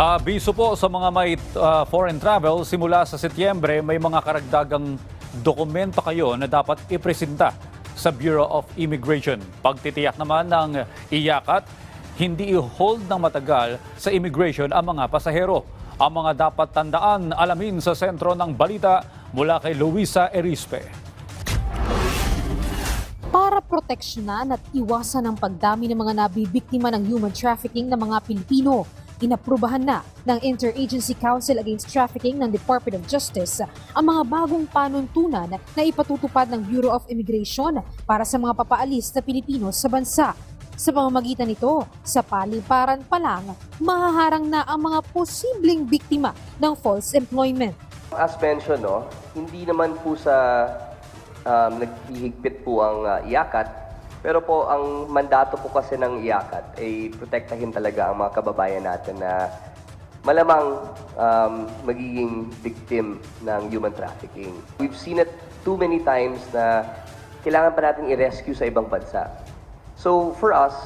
Abiso po sa mga may uh, foreign travel, simula sa Setyembre may mga karagdagang dokumento kayo na dapat ipresenta sa Bureau of Immigration. Pagtitiyak naman ng iyakat, hindi i-hold ng matagal sa immigration ang mga pasahero. Ang mga dapat tandaan, alamin sa sentro ng balita mula kay Luisa Erispe. para proteksyonan at iwasan ang pagdami ng mga nabibiktima ng human trafficking ng mga Pilipino. Inaprubahan na ng Interagency Council Against Trafficking ng Department of Justice ang mga bagong panuntunan na ipatutupad ng Bureau of Immigration para sa mga papaalis na Pilipino sa bansa. Sa pamamagitan nito, sa paliparan pa lang, mahaharang na ang mga posibleng biktima ng false employment. As mentioned, no, hindi naman po sa um, naghihigpit po ang uh, iyakat, pero po ang mandato po kasi ng iyakat ay protektahin talaga ang mga kababayan natin na malamang um, magiging victim ng human trafficking. We've seen it too many times na kailangan pa natin i-rescue sa ibang bansa. So for us,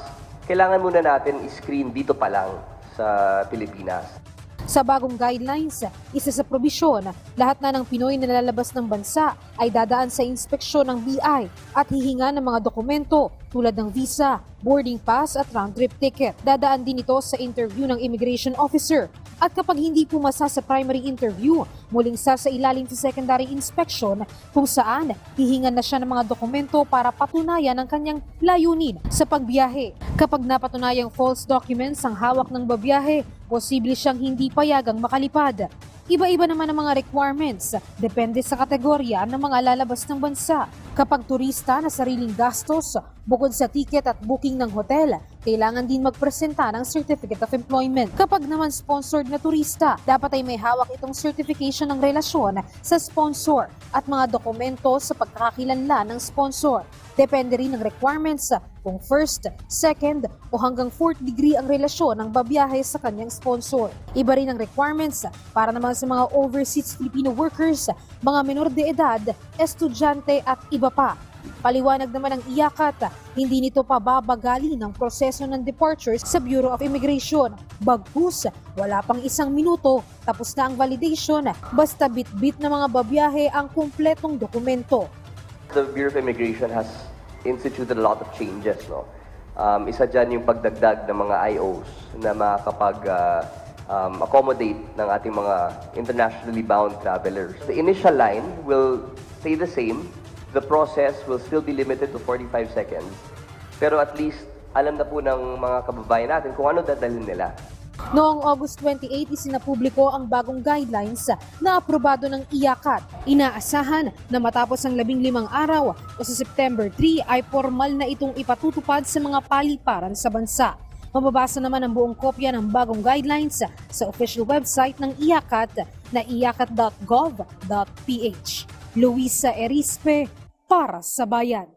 kailangan muna natin i-screen dito pa lang sa Pilipinas. Sa bagong guidelines, isa sa probisyon, lahat na ng Pinoy na lalabas ng bansa ay dadaan sa inspeksyon ng BI at hihinga ng mga dokumento tulad ng visa, boarding pass at round-trip ticket. Dadaan din ito sa interview ng immigration officer at kapag hindi pumasa sa primary interview, muling sa sa ilalim sa secondary inspection kung saan hihingan na siya ng mga dokumento para patunayan ang kanyang layunin sa pagbiyahe. Kapag napatunayang false documents ang hawak ng babiyahe, posible siyang hindi payagang makalipad. Iba-iba naman ang mga requirements, depende sa kategorya ng mga lalabas ng bansa. Kapag turista na sariling gastos, bukod sa ticket at booking ng hotel, kailangan din magpresenta ng Certificate of Employment. Kapag naman sponsored na turista, dapat ay may hawak itong certification ng relasyon sa sponsor at mga dokumento sa pagkakakilanlan ng sponsor. Depende rin ng requirements kung first, second o hanggang fourth degree ang relasyon ng babiyahe sa kanyang sponsor. Iba rin ang requirements para naman sa mga overseas Filipino workers, mga menor de edad, estudyante at iba pa. Paliwanag naman ng iyakat, hindi nito pababagali ng proseso ng departures sa Bureau of Immigration. Bagkus, wala pang isang minuto, tapos na ang validation, basta bit-bit ng mga babiyahe ang kumpletong dokumento. The Bureau of Immigration has instituted a lot of changes. No? Um, isa dyan yung pagdagdag ng mga IOs na makakapag uh, um, accommodate ng ating mga internationally bound travelers. The initial line will stay the same. The process will still be limited to 45 seconds. Pero at least alam na po ng mga kababayan natin kung ano dadalhin nila. Noong August 28, isinapubliko ang bagong guidelines na aprobado ng iyakat. Inaasahan na matapos ang labing limang araw o sa September 3 ay formal na itong ipatutupad sa mga paliparan sa bansa. Mababasa naman ang buong kopya ng bagong guidelines sa official website ng iyakat na iyakat.gov.ph. Luisa Erispe para sa Bayan.